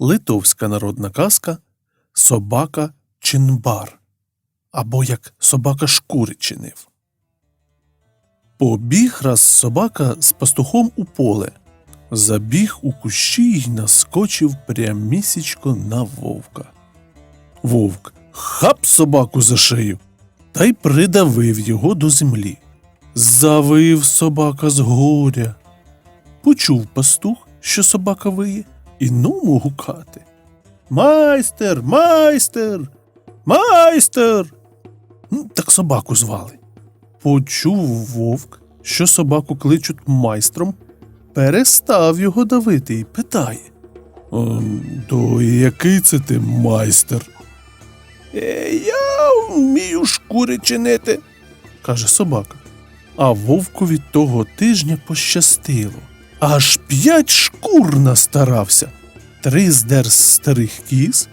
Литовська народна казка Собака Чинбар або як собака шкури чинив. Побіг раз собака з пастухом у поле, забіг у кущі й наскочив прямісічко на вовка. Вовк хап собаку за шию та й придавив його до землі. Завив собака з горя. Почув пастух, що собака виє, і ному гукати. Майстер, майстер, майстер. Ну, Так собаку звали. Почув вовк, що собаку кличуть майстром, перестав його давити і питає. «Ем, То який це ти майстер? «Е, Я вмію шкури чинити, каже собака. А вовкові того тижня пощастило. Аж п'ять шкур настарався, три здер з старих кіз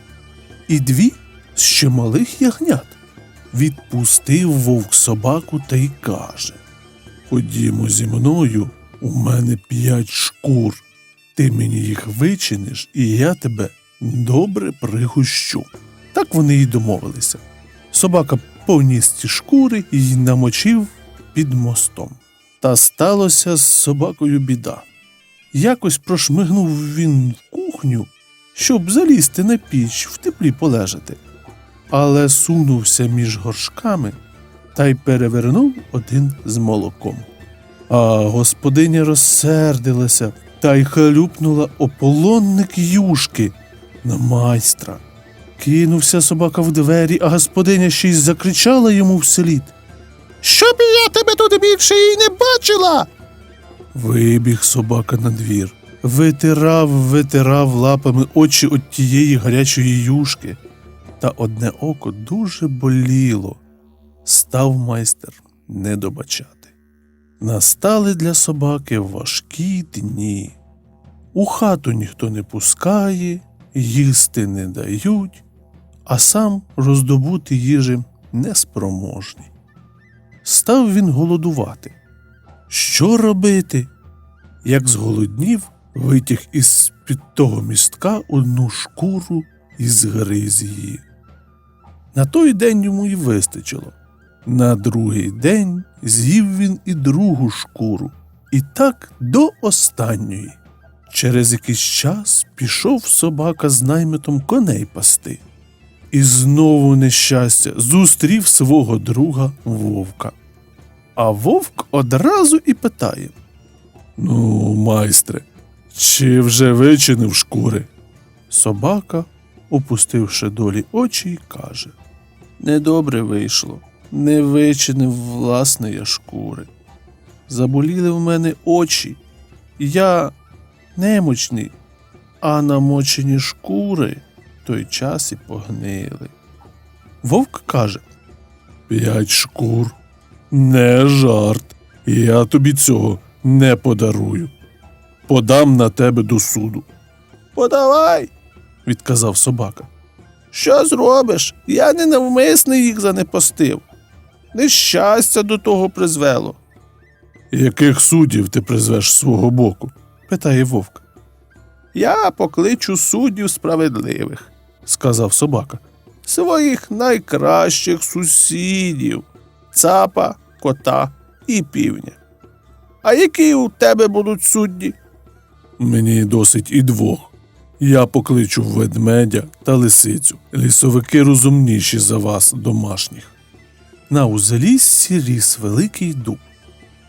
і дві з ще малих ягнят. Відпустив вовк собаку та й каже: Ходімо зі мною, у мене п'ять шкур. Ти мені їх вичиниш, і я тебе добре пригощу. Так вони й домовилися. Собака поніс ці шкури і намочив під мостом. Та сталося з собакою біда. Якось прошмигнув він в кухню, щоб залізти на піч в теплі полежати, але сунувся між горшками та й перевернув один з молоком. А господиня розсердилася та й халюпнула ополонник юшки на майстра. Кинувся собака в двері, а господиня ще й закричала йому вслід. Щоб я тебе тут більше і не бачила. Вибіг собака на двір, витирав, витирав лапами очі от тієї гарячої юшки, та одне око дуже боліло. Став майстер не добачати. Настали для собаки важкі дні. У хату ніхто не пускає, їсти не дають, а сам роздобути їжі неспроможний. Став він голодувати. Що робити? Як зголоднів, витяг із під того містка одну шкуру і згриз її. На той день йому й вистачило. На другий день з'їв він і другу шкуру, і так до останньої. Через якийсь час пішов собака з наймитом коней пасти. І знову нещастя зустрів свого друга вовка. А вовк одразу і питає: Ну, майстре, чи вже вичинив шкури? Собака, опустивши долі очі, каже: Недобре вийшло, не вичинив власне я шкури. Заболіли в мене очі, я немочний, а намочені шкури той час і погнили. Вовк каже: П'ять шкур. Не жарт. Я тобі цього не подарую. Подам на тебе до суду. Подавай, відказав собака. Що зробиш? Я ненавмисно їх занепостив. Нещастя до того призвело. Яких суддів ти призвеш з свого боку? питає вовк. Я покличу суддів справедливих, сказав собака. Своїх найкращих сусідів цапа, кота і півня. А які у тебе будуть судді? Мені досить і двох. Я покличу ведмедя та лисицю. Лісовики розумніші за вас, домашніх. На узліссі ріс великий дуб,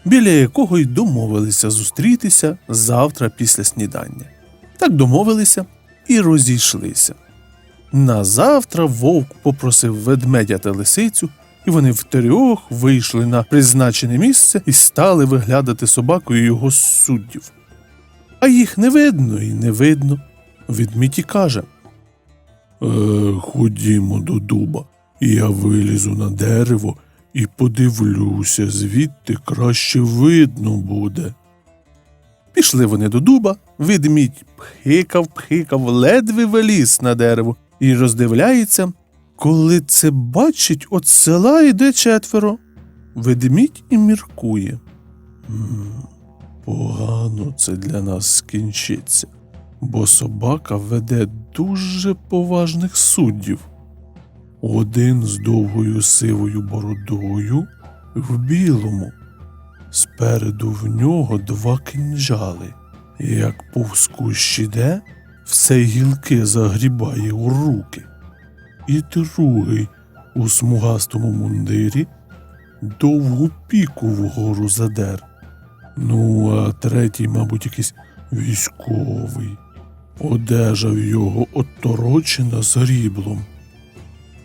біля якого й домовилися зустрітися завтра після снідання. Так домовилися і розійшлися. Назавтра вовк попросив ведмедя та лисицю, і вони втрьох вийшли на призначене місце і стали виглядати собаку і його суддів. А їх не видно і не видно. Ведмідь і каже е, Ходімо до дуба, я вилізу на дерево і подивлюся, звідти краще видно буде. Пішли вони до дуба, ведмідь пхикав, пхикав, ледве виліз на дерево і роздивляється, коли це бачить, от села йде четверо. Ведмідь і міркує. Погано це для нас скінчиться, бо собака веде дуже поважних суддів. Один з довгою сивою бородою в білому. Спереду в нього два кинджали. Як повз кущ іде, все гілки загрібає у руки. І другий у смугастому мундирі довгу піку вгору задер. Ну, а третій, мабуть, якийсь військовий. Одежа в його отторочена сріблом,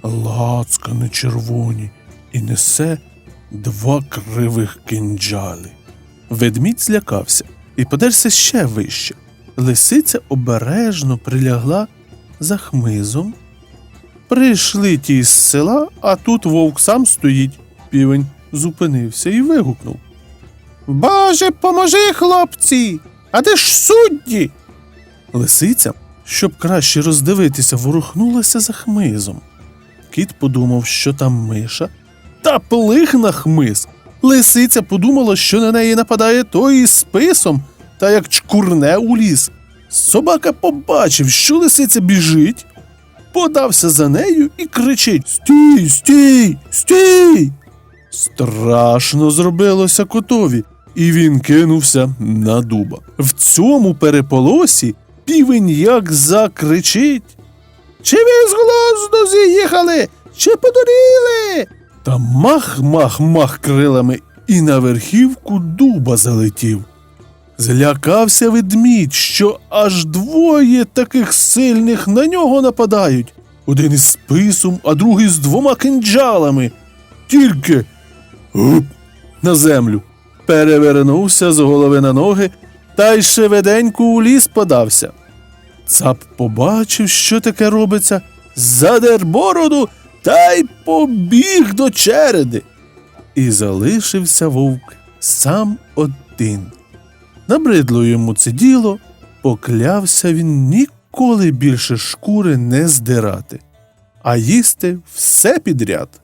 лацкани червоні і несе два кривих кинджали. Ведмідь злякався і подерся ще вище. Лисиця обережно прилягла за хмизом. Прийшли ті з села, а тут вовк сам стоїть. Півень зупинився і вигукнув. Боже, поможи, хлопці! А де ж судді? Лисиця, щоб краще роздивитися, ворухнулася за хмизом. Кіт подумав, що там миша, та плих на хмиз. Лисиця подумала, що на неї нападає той із списом, та як чкурне у ліс. Собака побачив, що лисиця біжить, подався за нею і кричить: Стій, стій, стій! Страшно зробилося котові, і він кинувся на дуба. В цьому переполосі півень як закричить. Чи ви з глузду з'їхали? Чи подуріли? Та мах-мах-мах крилами і на верхівку дуба залетів. Злякався ведмідь, що аж двоє таких сильних на нього нападають. Один із списом, а другий з двома кинджалами. Тільки гуп на землю. Перевернувся з голови на ноги та й швиденько у ліс подався. Цап побачив, що таке робиться, задер бороду та й побіг до череди. І залишився вовк сам один. Набридло йому це діло, поклявся він ніколи більше шкури не здирати, а їсти все підряд.